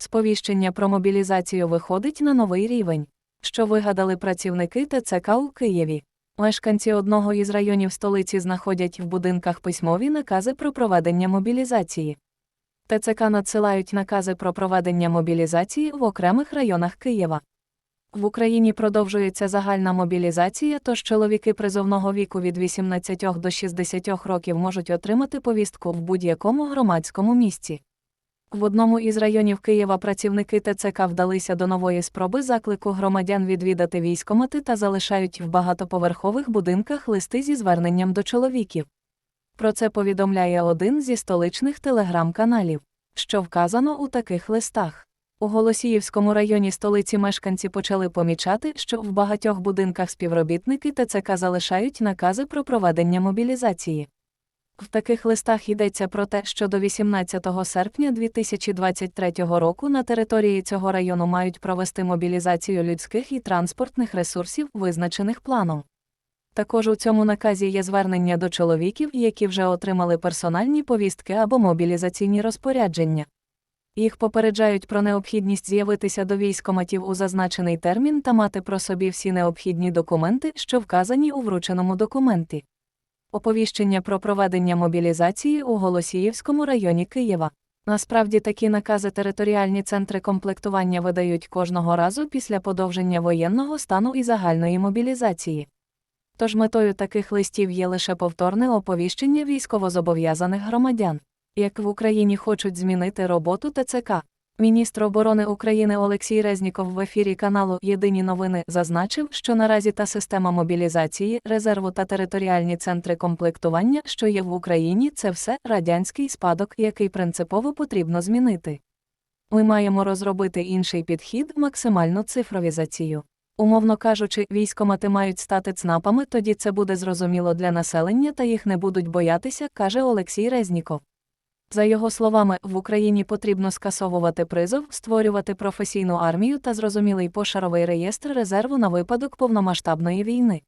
Сповіщення про мобілізацію виходить на новий рівень, що вигадали працівники ТЦК у Києві. Мешканці одного із районів столиці знаходять в будинках письмові накази про проведення мобілізації. ТЦК надсилають накази про проведення мобілізації в окремих районах Києва. В Україні продовжується загальна мобілізація, тож чоловіки призовного віку від 18 до 60 років можуть отримати повістку в будь-якому громадському місці. В одному із районів Києва працівники ТЦК вдалися до нової спроби заклику громадян відвідати військомати та залишають в багатоповерхових будинках листи зі зверненням до чоловіків. Про це повідомляє один зі столичних телеграм-каналів, що вказано у таких листах. У Голосіївському районі столиці мешканці почали помічати, що в багатьох будинках співробітники ТЦК залишають накази про проведення мобілізації. В таких листах йдеться про те, що до 18 серпня 2023 року на території цього району мають провести мобілізацію людських і транспортних ресурсів, визначених планом. Також у цьому наказі є звернення до чоловіків, які вже отримали персональні повістки або мобілізаційні розпорядження. Їх попереджають про необхідність з'явитися до військоматів у зазначений термін та мати про собі всі необхідні документи, що вказані у врученому документі. Оповіщення про проведення мобілізації у Голосіївському районі Києва. Насправді такі накази територіальні центри комплектування видають кожного разу після подовження воєнного стану і загальної мобілізації. Тож метою таких листів є лише повторне оповіщення військовозобов'язаних громадян. Як в Україні хочуть змінити роботу ТЦК. Міністр оборони України Олексій Резніков в ефірі каналу Єдині новини зазначив, що наразі та система мобілізації, резерву та територіальні центри комплектування, що є в Україні, це все радянський спадок, який принципово потрібно змінити. Ми маємо розробити інший підхід, максимальну цифровізацію. Умовно кажучи, військомати мають стати ЦНАПами, тоді це буде зрозуміло для населення та їх не будуть боятися, каже Олексій Резніков. За його словами, в Україні потрібно скасовувати призов, створювати професійну армію та зрозумілий пошаровий реєстр резерву на випадок повномасштабної війни.